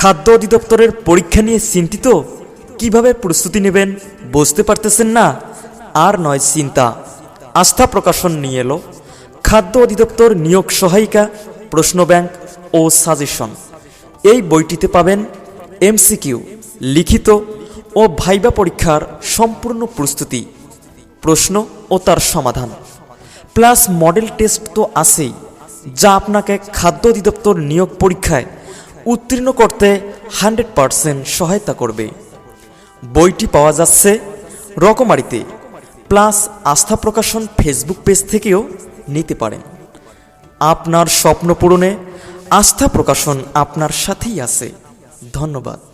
খাদ্য অধিদপ্তরের পরীক্ষা নিয়ে চিন্তিত? কীভাবে প্রস্তুতি নেবেন? বুঝতে পারতেছেন না? আর নয়, চিন্তা। আস্থা প্রকাশন নিয়ে এলো। খাদ্য অধিদপ্তর নিয়োগ সহায়িকা, প্রশ্ন ব্যাংক ও সাজেশন। এই বইটিতে পাবেন এমসিকিউ, লিখিত ও ভাইবা পরীক্ষার সম্পূর্ণ প্রস্তুতি, প্রশ্ন ও তার সমাধান। প্লাস মডেল টেস্ট তো আছেই। যা আপনাকে খাদ্য অধিদপ্তর নিয়োগ পরীক্ষায় উত্তীর্ণ করতে হান্ড্রেড পারসেন্ট সহায়তা করবে। বইটি পাওয়া যাচ্ছে রকমারিতে, প্লাস আস্থা প্রকাশন ফেসবুক পেজ থেকেও নিতে পারেন। আপনার স্বপ্ন পূরণে আস্থা প্রকাশন আপনার সাথেই আছে। ধন্যবাদ।